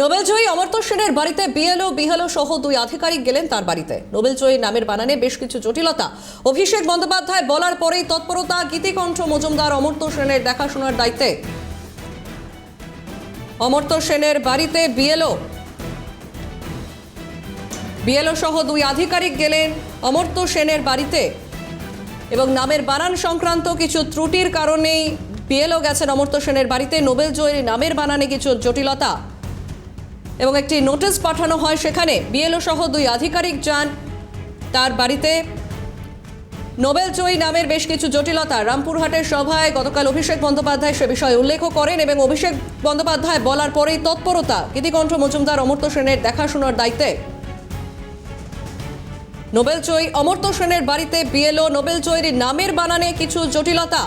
নোবেলজয়ী অমর্ত্য সেনের বাড়িতে বিএলও বিহেলও সহ দুই আধিকারিক গেলেন তার বাড়িতে। নোবেলজয়ী নামের বানানে বেশ কিছু জটিলতা। অভিষেক বন্দ্যোপাধ্যায় বলার পরেই তৎপরতা, গীতিকণ্ঠ মজুমদার অমর্ত্য সেনের দেখাশোনার দায়িত্বে। অমর্ত্য সেনের বাড়িতে বিএলও বিএলও সহ দুই আধিকারিক গেলেন অমর্ত্য সেনের বাড়িতে। এবং নামের বানান সংক্রান্ত কিছু ত্রুটির কারণেই বিএলও গেছেন অমর্ত্য সেনের বাড়িতে। নোবেল জয়ী নামের বানানে কিছু জটিলতা। এবং একটি নোটিশ পাঠানো হয় সেখানে। বিএলও সহ দুই আধিকারিক যান তার বাড়িতে। নোবেল জয়ী নামের বেশ কিছু জটিলতা। রামপুরহাটের সভায় গতকাল অভিষেক বন্দ্যোপাধ্যায় সে বিষয়ে উল্লেখ করেন এবং অভিষেক বন্দ্যোপাধ্যায় বলার পরেই তৎপরতা। গীতিকণ্ঠ মজুমদার অমর্ত্য সেনের দেখাশোনার দায়িত্বে। নোবেল জয়ী অমর্ত্য সেনের বাড়িতে বিএলও নোবেল জয়ীর নামের বানানে কিছু জটিলতা।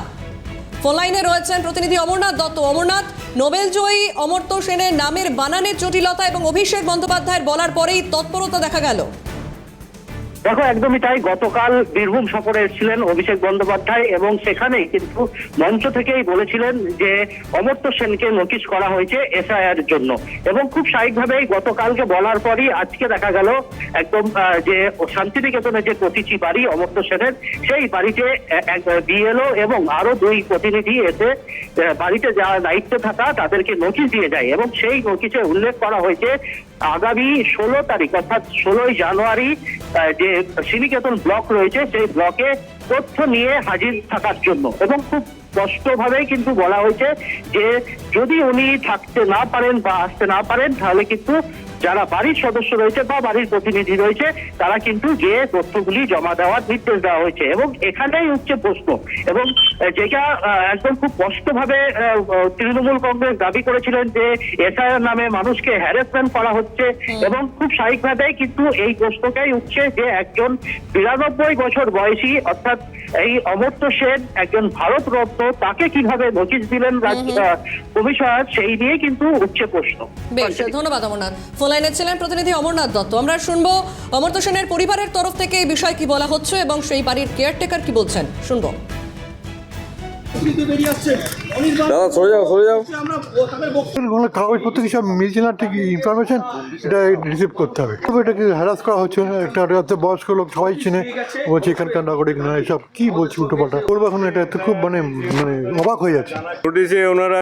ফোনলাইনে রয়েছেন প্রতিনিধি অমরনাথ দত্ত। অমরনাথ নোবেল জয়ী অমর্ত্য সেনের নামের বানানের জটিলতা এবং অভিষেক বন্দ্যোপাধ্যায়ের বলার পরেই তৎপরতা দেখা গেল। দেখো, একদমই তাই। গতকাল বীরভূম সফরে এসেছিলেন অভিষেক বন্দ্যোপাধ্যায় এবং সেখানেই কিন্তু মঞ্চ থেকেই বলেছিলেন যে অমর্ত্য সেনকে নোটিশ করা হয়েছে এসআইআর জন্য। এবং খুব স্বাভাবিকভাবেই গতকালকে বলার পরই আজকে দেখা গেল একদম যে শান্তিনিকেতনে যে প্রতিচি বাড়ি অমর্ত্য সেনের, সেই বাড়িতে বিএলও এবং আরও দুই প্রতিনিধি এসে বাড়িতে যারা দায়িত্ব থাকা তাদেরকে নোটিশ দিয়ে যায় এবং সেই নোটিশে উল্লেখ করা হয়েছে, আগামী ষোলো তারিখ, অর্থাৎ ষোলোই জানুয়ারি যে শ্রীনিকেতন ব্লক রয়েছে, সেই ব্লকে তথ্য নিয়ে হাজির থাকার জন্য। এবং খুব স্পষ্টভাবেই কিন্তু বলা হয়েছে যে যদি উনি থাকতে না পারেন বা আসতে না পারেন, তাহলে কিন্তু যারা বাড়ির সদস্য রয়েছে বা বাড়ির প্রতিনিধি রয়েছে তারা কিন্তু গিয়ে তথ্যগুলি জমা দেওয়ার নির্দেশ দেওয়া হয়েছে। এবং এখানেই হচ্ছে প্রশ্ন। এবং যেটা একদম খুব স্পষ্টভাবে তৃণমূল কংগ্রেস দাবি করেছিলেন যে এসআইআর নামে মানুষকে হ্যারাসমেন্ট করা হচ্ছে। এবং খুব স্বাভাবিকভাবেই কিন্তু এই প্রশ্নটাই উঠছে যে একজন বিরানব্বই বছর বয়সী অর্থাৎ এই অমর্ত্য সেন একজন ভারত রত্ন তাকে কীভাবে নোটিশ দিলেন কমিশনার সেই নিয়ে কিন্তু উঠছে প্রশ্ন। ধন্যবাদ অমরনাথ। ফোনলাইনে ছিলেন প্রতিনিধি অমরনাথ দত্ত। আমরা শুনব অমর্ত্য সেনের পরিবারের তরফ থেকে এই বিষয়ে কি বলা হচ্ছে এবং সেই বাড়ির কেয়ারটেকার কি বলছেন? শুনব। দাদা সরে যাও সরে যাও। আমরা ও- তাদের বক্তব্য কোনো কাগজপত্র কি সব মিলছে না? ঠিক ইনফরমেশন এটা রিসিভ করতে হবে। এটাকে হ্যারাস করা হচ্ছে। একটা একটা বয়স্ক লোক সবাই চিনে। বলছে এখানকার নাগরিক না এসব কি বলছে উল্টো পাল্টা করব এখন এটা তো খুব মানে মানে অবাক হয়ে যাচ্ছে। নোটিশে ওনারা